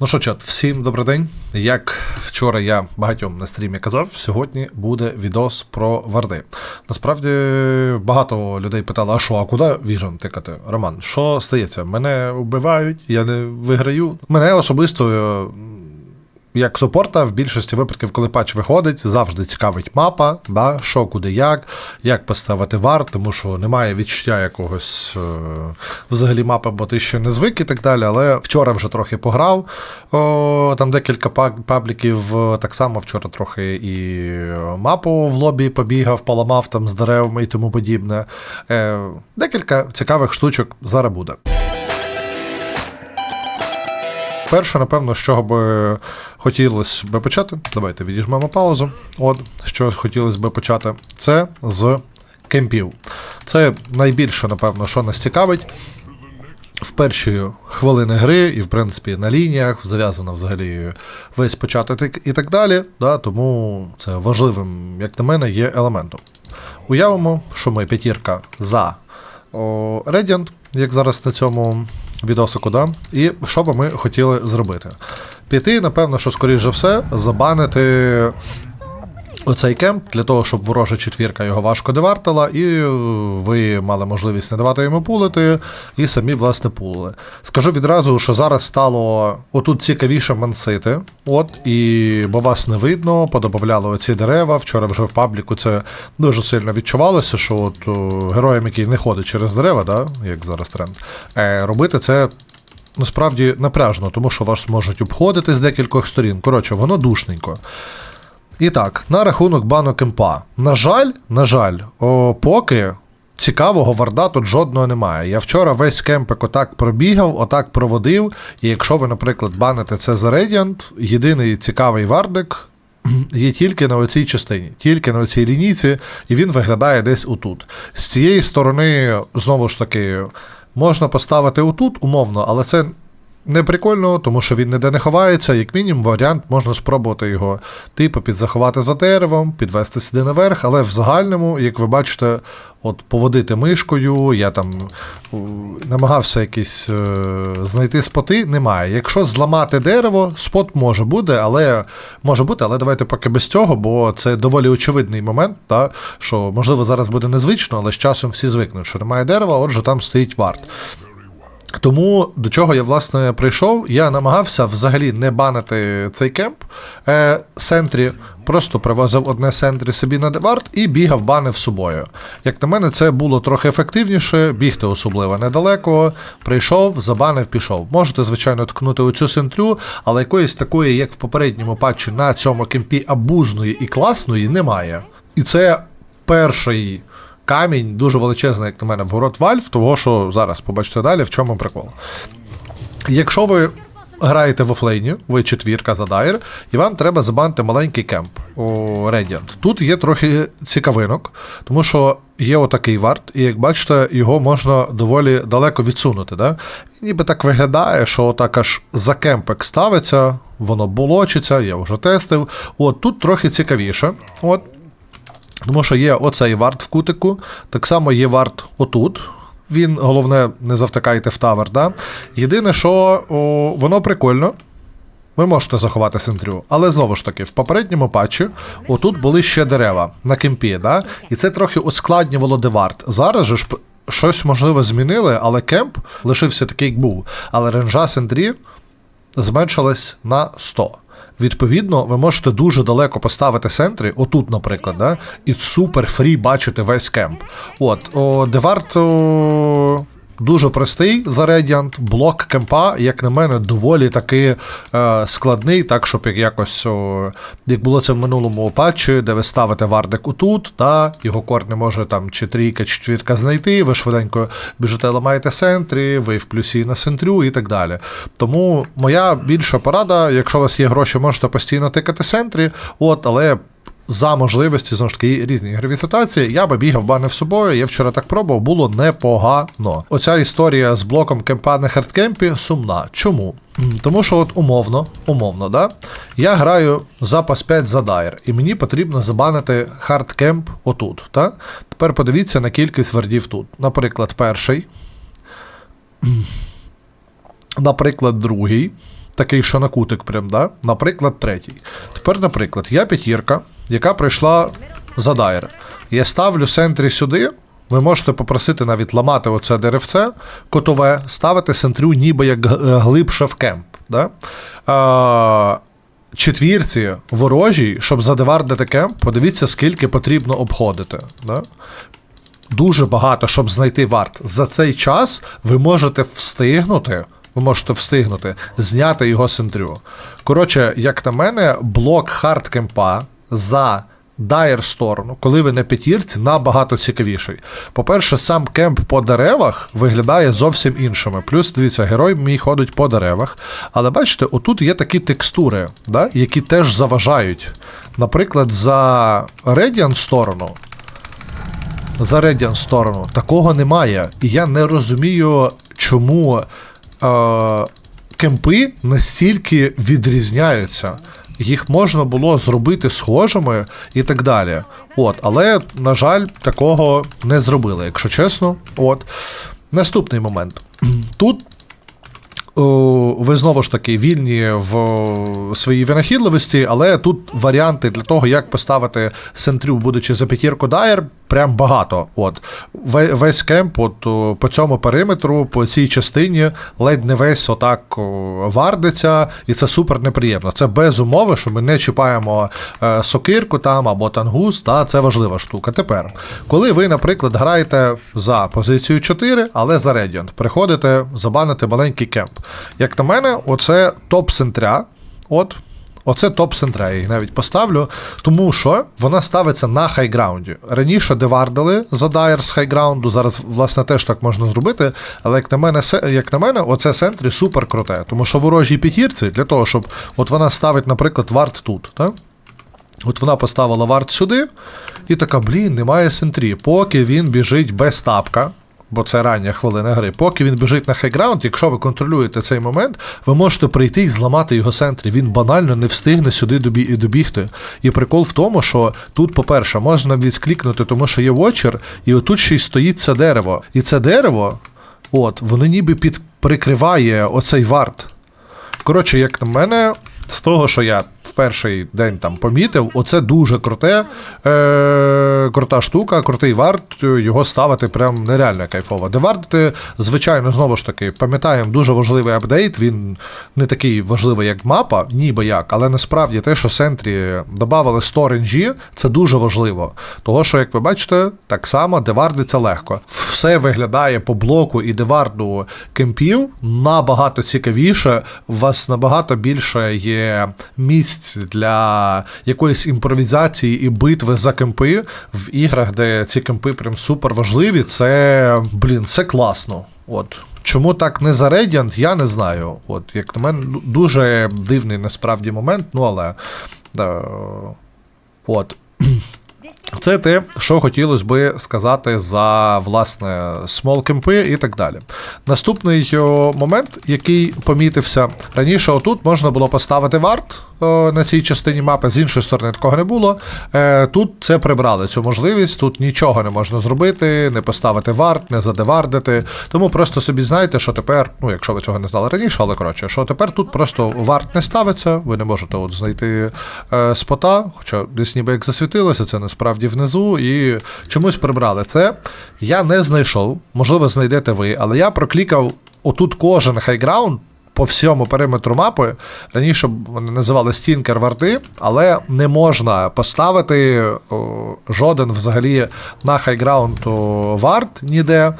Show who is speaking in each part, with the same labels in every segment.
Speaker 1: Ну що, чат, всім добрий день. Як вчора я багатьом на стрімі казав, сьогодні буде відос про варди. Насправді багато людей питали, а що, а куди віжен тикати? Роман, що стається? Мене вбивають, я не виграю. Мене особисто. Е, Як супорта, в більшості випадків, коли патч виходить, завжди цікавить мапа, да, що, куди, як, як поставити вар, тому що немає відчуття якогось е, взагалі мапи, бо ти ще не звик і так далі. Але вчора вже трохи пограв. О, там декілька пабліків, е, так само вчора трохи і мапу в лобі побігав, поламав там з деревами і тому подібне. Е, декілька цікавих штучок зараз буде. Перше, напевно, з чого би хотілося би почати, давайте відіжмемо паузу. От, що хотілося би почати, це з кемпів. Це найбільше, напевно, що нас цікавить. В перші хвилини гри, і, в принципі, на лініях зав'язано взагалі весь початок і так далі. Да, тому це важливим, як на мене, є елементом. Уявимо, що ми п'ятірка за Radiant, як зараз на цьому відосику, да? і що би ми хотіли зробити? Піти, напевно, що скоріш за все, забанити оцей кемп для того, щоб ворожа четвірка його важко девартила, і е, ви мали можливість не давати йому пулити, і самі, власне, пулили. Скажу відразу, що зараз стало отут цікавіше мансити, от, і бо вас не видно, подобавляли оці дерева. Вчора вже в пабліку це дуже сильно відчувалося, що от о, героям, який не ходить через дерева, да, як зараз тренд, е, робити це. Насправді напряжно, тому що вас можуть обходити з декількох сторін. Коротше, воно душненько. І так, на рахунок банок кемпа. На жаль, на жаль, о, поки цікавого варда тут жодного немає. Я вчора весь кемпик отак пробігав, отак проводив. І якщо ви, наприклад, баните це за Radiant, єдиний цікавий вардик є тільки на оцій частині, тільки на оцій лінійці, і він виглядає десь отут. З цієї сторони, знову ж таки, можна поставити отут, умовно, але це не прикольно, тому що він ніде не ховається. Як мінімум, варіант можна спробувати його, типу, підзаховати за деревом, підвести сюди наверх, але в загальному, як ви бачите, от поводити мишкою, я там намагався якісь е, знайти споти, немає. Якщо зламати дерево, спот може бути, але може бути, але давайте поки без цього, бо це доволі очевидний момент, та, що можливо зараз буде незвично, але з часом всі звикнуть, що немає дерева, отже, там стоїть варт. Тому до чого я власне прийшов, я намагався взагалі не банити цей кемп е, сентрі, просто привозив одне сентрі собі на деварт і бігав, банив собою. Як на мене, це було трохи ефективніше, бігти особливо недалеко. Прийшов, забанив, пішов. Можете, звичайно, ткнути оцю сентрю, але якоїсь такої, як в попередньому патчі на цьому кемпі абузної і класної, немає. І це перший камінь дуже величезний, як на мене, в город Вальв, того що зараз побачите далі, в чому прикол. Якщо ви граєте в офлейні, ви четвірка за дайр, і вам треба забанити маленький кемп у Radiant. Тут є трохи цікавинок, тому що є отакий варт, і як бачите, його можна доволі далеко відсунути. Да? Ніби так виглядає, що отак аж за кемпик ставиться, воно болочиться, я вже тестив. От тут трохи цікавіше. От тому що є оцей варт в кутику, так само є варт отут. Він, головне, не завтикайте в тавер. Да? Єдине, що о, воно прикольно. Ви можете заховати сентрю, але знову ж таки, в попередньому патчі отут були ще дерева на кемпі, да? і це трохи ускладнювало деварт. Зараз же ж щось можливо змінили, але кемп лишився такий, як був. Але ренжа сентрі зменшилась на 100. Відповідно, ви можете дуже далеко поставити сентри, отут, наприклад, да, і супер фрі бачити весь кемп. От, о, Деварт о, дуже простий за Radiant, блок кемпа, як на мене, доволі таки е, складний, так, щоб як якось, о, як було це в минулому патчі, де ви ставите вардик отут, та його корт не може там чи трійка, чи четвірка знайти, ви швиденько біжите, ламаєте сентрі, ви в плюсі на сентрю і так далі. Тому моя більша порада, якщо у вас є гроші, можете постійно тикати сентрі, от, але за можливості, знову ж таки, різні ігрові ситуації, я би бігав банив собою. Я вчора так пробував, було непогано. Оця історія з блоком кемпа на хардкемпі сумна. Чому? Тому що, от умовно, умовно, да? я граю запас 5 за дайр, і мені потрібно забанити хардкемп отут. Та? Тепер подивіться на кількість вардів тут. Наприклад, перший. Наприклад, другий. такий, що на кутик, прям, да? наприклад, третій. Тепер, наприклад, я п'ятірка, яка прийшла за дайр. Я ставлю сентрі сюди. Ви можете попросити навіть ламати оце деревце котове, ставити сентрю ніби як глибше в кемп. Да? А, четвірці ворожій, щоб задевардити кемп, подивіться, скільки потрібно обходити. Да? Дуже багато, щоб знайти варт. За цей час ви можете встигнути. Ви можете встигнути зняти його сентрю. Коротше, як на мене, блок хардкемпа за дайр сторону, коли ви на п'ятірці, набагато цікавіший. По-перше, сам кемп по деревах виглядає зовсім іншими. Плюс, дивіться, герой мій ходить по деревах. Але бачите, отут є такі текстури, да, які теж заважають. Наприклад, за Radiant сторону за Radiant сторону. Такого немає. І я не розумію, чому е, кемпи настільки відрізняються. Їх можна було зробити схожими і так далі. От, але, на жаль, такого не зробили, якщо чесно. От. Наступний момент. Тут ви знову ж таки вільні в своїй винахідливості, але тут варіанти для того, як поставити сентрю, будучи за п'ятірку дайер, прям багато. От весь кемп, от по цьому периметру, по цій частині, ледь не весь отак вардиться, і це супер неприємно. Це без умови, що ми не чіпаємо е, сокирку там або тангус, та це важлива штука. Тепер, коли ви, наприклад, граєте за позицію 4, але за Radiant, приходите забанити маленький кемп. Як на мене, оце топ-сентря. От. Оце топ сентра, я їх навіть поставлю, тому що вона ставиться на хайграунді. Раніше девардили за дайер з хайграунду, зараз, власне, теж так можна зробити. Але як на мене, як на мене, оце сентрі супер круте. Тому що ворожій п'ятірці, для того, щоб от вона ставить, наприклад, варт тут. Так? От вона поставила варт сюди, і така, блін, немає сентрі. Поки він біжить без тапка, бо це рання хвилина гри, поки він біжить на хайграунд, якщо ви контролюєте цей момент, ви можете прийти і зламати його сентрі. Він банально не встигне сюди добі- добігти. І прикол в тому, що тут, по-перше, можна відсклікнути, тому що є вочер, і отут ще й стоїть це дерево. І це дерево, от, воно ніби під прикриває оцей варт. Коротше, як на мене, з того, що я в перший день там помітив, оце дуже круте, е, крута штука, крутий варт, його ставити прям нереально кайфово. Девардити, звичайно, знову ж таки, пам'ятаємо, дуже важливий апдейт. Він не такий важливий, як мапа, ніби як, але насправді те, що Сентрі додавали 100 ренджі, це дуже важливо. Того, що, як ви бачите, так само девардиться легко. Все виглядає по блоку і деварду кемпів набагато цікавіше. У вас набагато більше є місць для якоїсь імпровізації і битви за кемпи в іграх, де ці кемпи прям супер важливі. Це, блін, це класно. От. Чому так не за Radiant, я не знаю. От, як на мене, дуже дивний насправді момент, ну але. Да, от. Це те, що хотілося би сказати за власне смол-кемпи і так далі. Наступний момент, який помітився раніше, отут можна було поставити варт на цій частині мапи, з іншої сторони такого не було. Е, тут це прибрали цю можливість, тут нічого не можна зробити, не поставити варт, не задевардити. Тому просто собі знайте, що тепер, ну якщо ви цього не знали раніше, але коротше, що тепер тут просто варт не ставиться, ви не можете от знайти е, спота, хоча десь ніби як засвітилося, це насправді внизу, і чомусь прибрали це. Я не знайшов, можливо, знайдете ви, але я проклікав отут кожен хайграунд. По всьому периметру мапи раніше вони називали стінкер варти, але не можна поставити жоден взагалі на хайграунд варт ніде.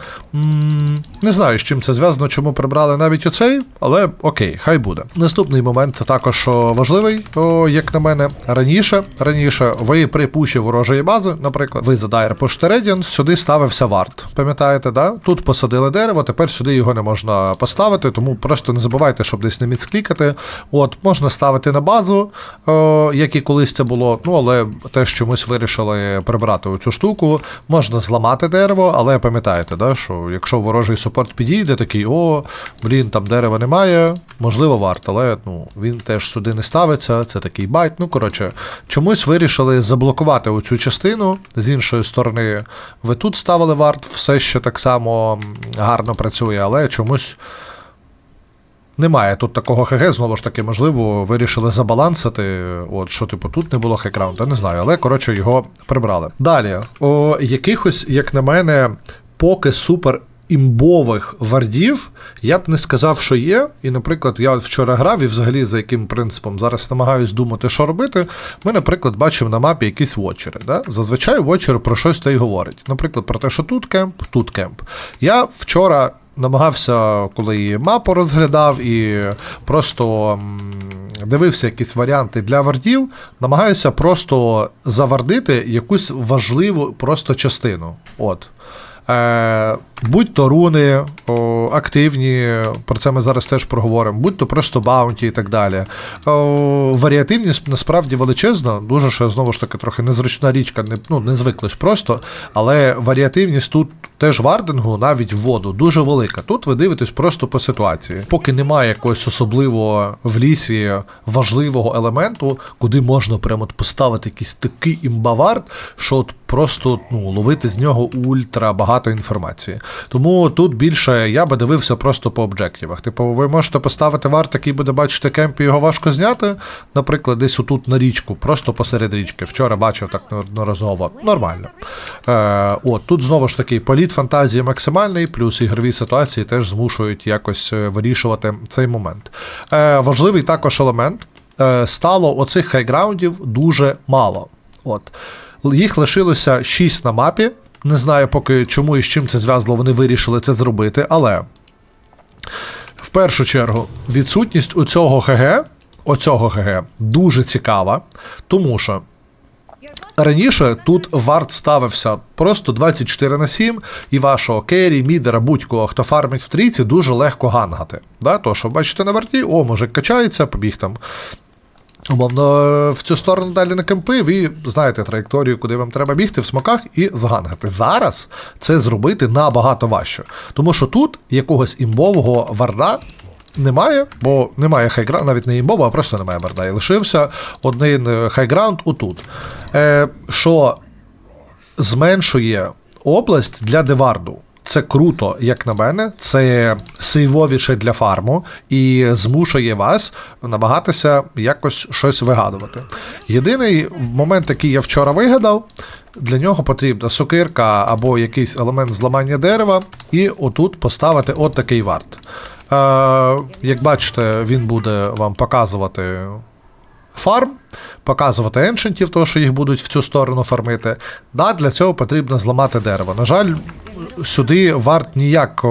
Speaker 1: Не знаю, з чим це зв'язано, чому прибрали навіть оцей, але окей, хай буде. Наступний момент також важливий, о, як на мене, раніше. Раніше ви при пуші ворожої бази, наприклад, ви за дайр по Штередіан, сюди ставився варт. Пам'ятаєте, да? Тут посадили дерево, тепер сюди його не можна поставити, тому просто не забувайте, щоб десь не міцклікати. От, можна ставити на базу, о, як і колись це було, ну але теж чомусь вирішили прибрати цю штуку. Можна зламати дерево, але пам'ятаєте, да, що якщо ворожий супорт підійде, такий, о, блін, там дерева немає, можливо, варт, але ну, він теж сюди не ставиться, це такий байт. Ну, коротше, чомусь вирішили заблокувати оцю частину. З іншої сторони, ви тут ставили варт, все ще так само гарно працює, але чомусь. Немає тут такого ХГ, знову ж таки, можливо, вирішили забалансити. От що, типу, тут не було хекраунда, не знаю, але коротше його прибрали. Далі, о, якихось, як на мене, поки супер. Імбових вардів я б не сказав, що є. І, наприклад, я вчора грав і взагалі за яким принципом зараз намагаюсь думати, що робити. Ми, наприклад, бачимо на мапі якісь вотчери. Да? Зазвичай вотчер про щось та й говорить. Наприклад, про те, що тут кемп, тут кемп. Я вчора намагався, коли і мапу розглядав, і просто дивився якісь варіанти для вардів, намагаюся просто завардити якусь важливу просто частину. От. Е, будь то руни о, активні, про це ми зараз теж проговоримо, будь то просто баунті і так далі. О, варіативність насправді величезна, дуже ще знову ж таки трохи незручна річка, не, ну, не звиклось просто, але варіативність тут теж вардингу, навіть в воду, дуже велика. Тут ви дивитесь просто по ситуації. Поки немає якогось особливого в лісі важливого елементу, куди можна прямо поставити якийсь такий імбавард, що от просто ну, ловити з нього ультра багато інформації. Тому тут більше я би дивився просто по об'єктивах. Типу, ви можете поставити варт, який буде бачити кемп, і його важко зняти. Наприклад, десь отут на річку, просто посеред річки. Вчора бачив так неодноразово. Нормально. Е, от, тут знову ж таки політ фантазії максимальний, плюс ігрові ситуації теж змушують якось е, вирішувати цей момент. Е, важливий також елемент. Е, стало оцих хайграундів дуже мало. От. Їх лишилося 6 на мапі. Не знаю поки чому і з чим це зв'язано, вони вирішили це зробити, але в першу чергу відсутність у цього ХГ, оцього ХГ дуже цікава, тому що Раніше тут варт ставився просто 24 на 7, і вашого керрі, мідера, будь-кого, хто фармить в трійці, дуже легко гангати. Да? То, що бачите на варті, о, мужик качається, побіг там. Умовно, в цю сторону далі на кемпи, ви знаєте траєкторію, куди вам треба бігти в смоках і згангати. Зараз це зробити набагато важче. Тому що тут якогось імбового варда немає, бо немає хайграунд, навіть не імбова, а просто немає варда. І лишився один хайграунд отут. Е, що зменшує область для деварду. Це круто, як на мене, це сейвовіше для фарму і змушує вас намагатися якось щось вигадувати. Єдиний момент, який я вчора вигадав, для нього потрібна сокирка або якийсь елемент зламання дерева, і отут поставити от такий варт. Е, як бачите, він буде вам показувати фарм, показувати еншентів, того, що їх будуть в цю сторону фармити. Да, для цього потрібно зламати дерево. На жаль, сюди варт ніяк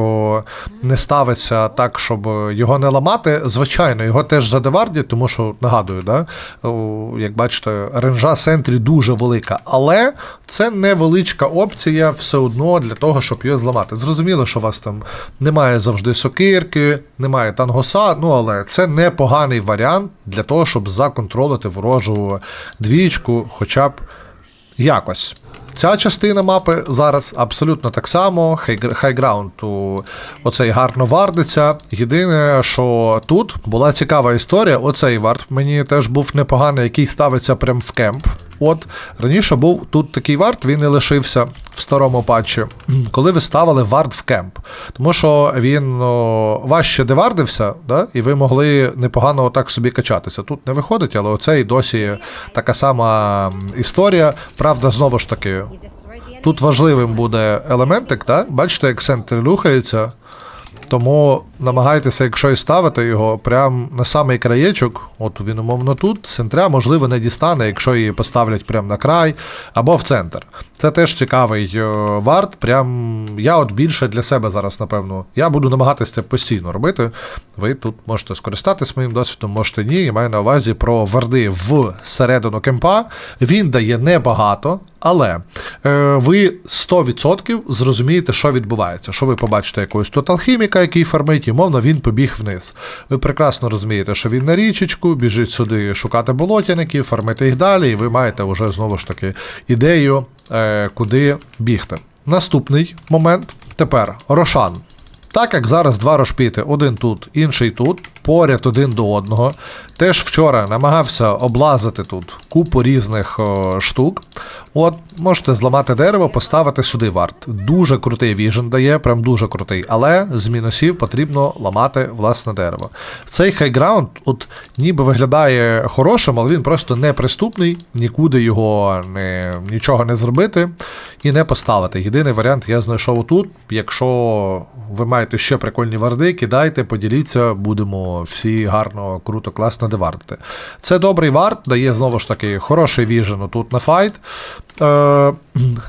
Speaker 1: не ставиться так, щоб його не ламати. Звичайно, його теж задевардять, тому що нагадую, да, як бачите, ренжа сентрі дуже велика, але це невеличка опція все одно для того, щоб його зламати. Зрозуміло, що у вас там немає завжди сокирки, немає тангоса, ну але це непоганий варіант для того, щоб законтролити ворожу двічку, хоча б якось. Ця частина мапи зараз абсолютно так само. Хай- Хайграунд оцей гарно вардиться. Єдине, що тут була цікава історія. Оцей вард мені теж був непоганий, який ставиться прям в кемп. От раніше був тут такий вард, він і лишився в старому патчі, коли ви ставили вард в кемп. Тому що він о, важче девардився, да? і ви могли непогано отак собі качатися. Тут не виходить, але оцей досі така сама історія. Правда, знову ж таки, Тут важливим буде елементик, так? Бачите, як центр рухається. Тому намагайтеся, якщо і ставити його прямо на самий краєчок, от він умовно тут, центря, можливо, не дістане, якщо її поставлять прямо на край або в центр. Це теж цікавий е, варт. Прям я от більше для себе зараз, напевно. Я буду намагатися це постійно робити. Ви тут можете скористатись моїм досвідом, можете ні. Я маю на увазі про варди в середину кемпа. Він дає небагато, але е, ви 100% зрозумієте, що відбувається. Що ви побачите якогось тут алхіміка, який фармить, і мовно він побіг вниз. Ви прекрасно розумієте, що він на річечку, біжить сюди шукати болотяників, фармити їх далі, і ви маєте вже знову ж таки ідею, е, куди бігти. Наступний момент тепер Рошан. Так як зараз два рошпіти, один тут, інший тут. Поряд один до одного. Теж вчора намагався облазити тут купу різних о, штук. От, можете зламати дерево, поставити сюди варт. Дуже крутий віжен дає, прям дуже крутий. Але з мінусів потрібно ламати власне дерево. Цей хайграунд, от ніби виглядає хорошим, але він просто неприступний, нікуди його не, нічого не зробити і не поставити. Єдиний варіант я знайшов отут. Якщо ви маєте ще прикольні варди, кидайте, поділіться, будемо всі гарно, круто, класно девардити. Це добрий вард, дає знову ж таки хороший віжен тут на файт. Е,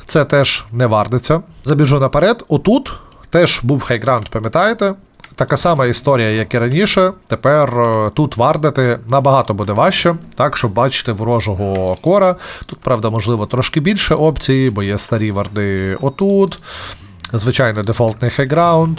Speaker 1: Це теж не вардиться. Забіжу наперед. Отут теж був хайграунд, пам'ятаєте? Така сама історія, як і раніше. Тепер е, тут вардити набагато буде важче, так, щоб бачити ворожого кора. Тут, правда, можливо, трошки більше опцій, бо є старі варди отут. Звичайно, дефолтний хайграунд.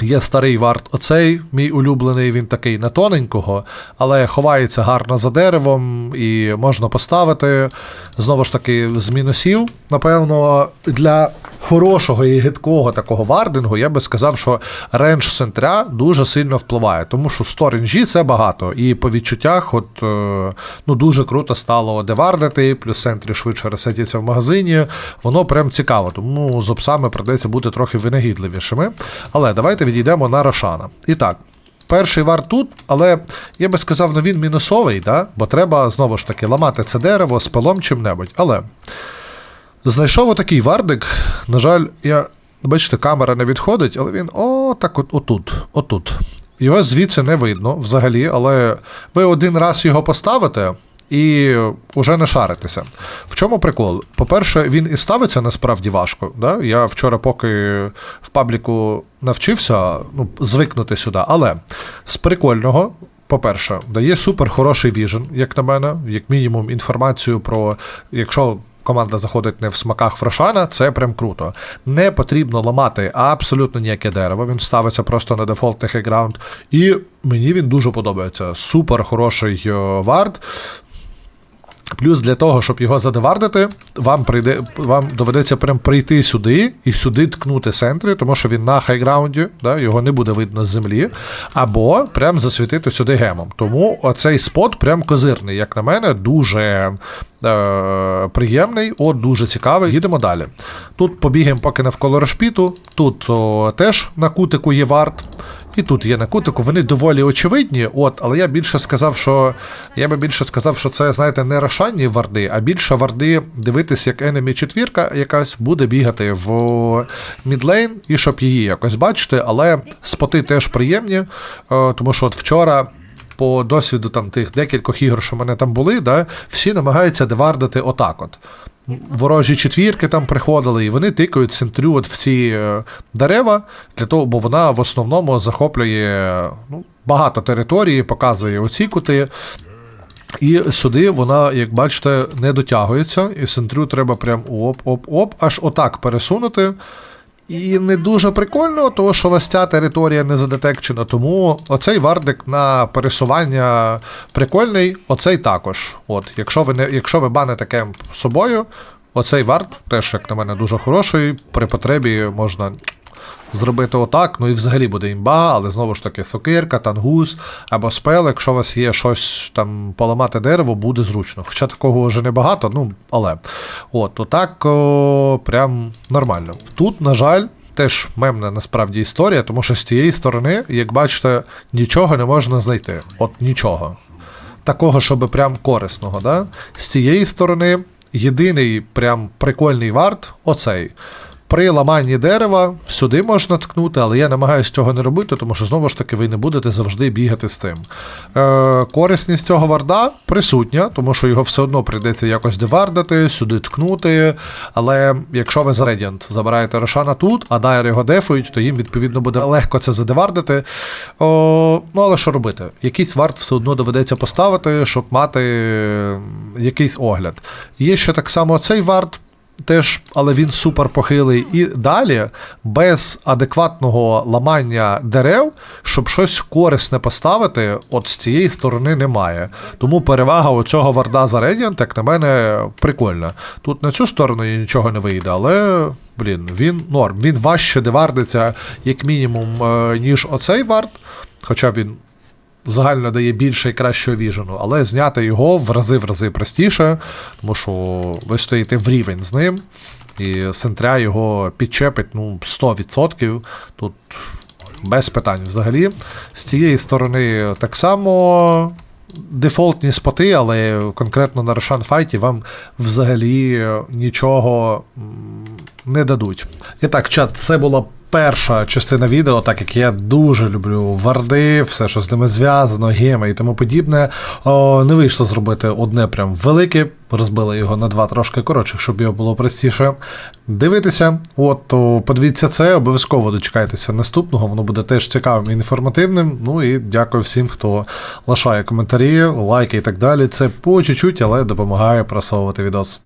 Speaker 1: Є старий варт оцей, мій улюблений, він такий не тоненького, але ховається гарно за деревом і можна поставити. Знову ж таки, з мінусів, напевно, для хорошого і гидкого такого вардингу, я би сказав, що рендж центря дуже сильно впливає, тому що 100 ренджі це багато. І по відчуттях, от е, ну дуже круто стало девардити, плюс центрі швидше ресетяться в магазині. Воно прям цікаво, тому з опсами придеться бути трохи винагідливішими. Але давайте відійдемо на Рошана. І так. Перший вар тут, але я би сказав, ну він мінусовий, да? бо треба знову ж таки ламати це дерево з пилом чим-небудь. Але знайшов отакий вардик. На жаль, я, бачите, камера не відходить, але він о, так от, отут, отут. Його звідси не видно взагалі, але ви один раз його поставите. І уже не шаритися. В чому прикол? По-перше, він і ставиться насправді важко. Да? Я вчора, поки в пабліку навчився ну, звикнути сюди. Але з прикольного, по-перше, дає супер хороший віжен, як на мене, як мінімум, інформацію про якщо. Команда заходить не в смаках Фрошана, це прям круто. Не потрібно ламати абсолютно ніяке дерево. Він ставиться просто на дефолтний хейграунд. І мені він дуже подобається. Супер хороший е, вард. Плюс для того, щоб його задевардити, вам прийде, вам доведеться прям прийти сюди і сюди ткнути центри, тому що він на хайграунді, да, його не буде видно з землі, або прям засвітити сюди гемом. Тому оцей спот прям козирний, як на мене, дуже е, приємний, от дуже цікавий. Їдемо далі. Тут побігаємо поки навколо решпіту, тут о, теж на кутику є варт. І тут є на кутику, вони доволі очевидні, от, але я більше сказав, що я би більше сказав, що це, знаєте, не рошанні варди, а більше варди дивитись, як енемі четвірка якась буде бігати в мідлейн, і щоб її якось бачити, але споти теж приємні, е, тому що от вчора. По досвіду там тих декількох ігор, що в мене там були, да, всі намагаються девардити отак от. Ворожі четвірки там приходили, і вони тикають центрю от в ці е, дерева, для того, бо вона в основному захоплює ну, багато території, показує оці кути. І сюди вона, як бачите, не дотягується, і центрю треба прям оп-оп-оп, аж отак пересунути. І не дуже прикольно, тому що ось ця територія не задетекчена, тому оцей вардик на пересування прикольний, оцей також. От, Якщо ви не, якщо ви баните кемп собою, оцей вард теж, як на мене, дуже хороший. При потребі можна зробити отак, ну і взагалі буде імба, але знову ж таки сокирка, тангус або спел, якщо у вас є щось там поламати дерево, буде зручно. Хоча такого вже небагато, ну але. От, отак о, прям нормально. Тут, на жаль. Теж мемна насправді історія, тому що з цієї сторони, як бачите, нічого не можна знайти. От нічого. Такого, щоб прям корисного. Да? З цієї сторони, єдиний прям прикольний варт оцей. При ламанні дерева сюди можна ткнути, але я намагаюся цього не робити, тому що знову ж таки ви не будете завжди бігати з цим. Е, Корисність цього варда присутня, тому що його все одно прийдеться якось девардити, сюди ткнути. Але якщо ви з Radiant забираєте Рошана тут, а дайр його дефують, то їм відповідно буде легко це задевардити. О, Ну але що робити? Якийсь вард все одно доведеться поставити, щоб мати якийсь огляд. Є ще так само цей вард. Теж, але він супер похилий. І далі, без адекватного ламання дерев, щоб щось корисне поставити, от з цієї сторони немає. Тому перевага у цього варда за Radiant, як на мене, прикольна. Тут на цю сторону нічого не вийде, але, блін, він норм. Він важче девардиться, як мінімум, е, ніж оцей вард. Хоча він загально дає більше і кращого віжену, але зняти його в рази в рази простіше, тому що ви стоїте в рівень з ним, і Сентря його підчепить ну, 100%. Тут без питань взагалі. З тієї сторони так само. Дефолтні споти, але конкретно на Рошан Файті вам взагалі нічого не дадуть. І так, чат, це була перша частина відео, так як я дуже люблю варди, все, що з ними зв'язано, геми і тому подібне. О, не вийшло зробити одне прям велике, розбили його на два трошки коротших, щоб його було простіше дивитися. От, то подивіться це, обов'язково дочекайтеся наступного, воно буде теж цікавим і інформативним. Ну і дякую всім, хто лишає коментарі, лайки і так далі. Це по чуть-чуть, але допомагає просовувати відос.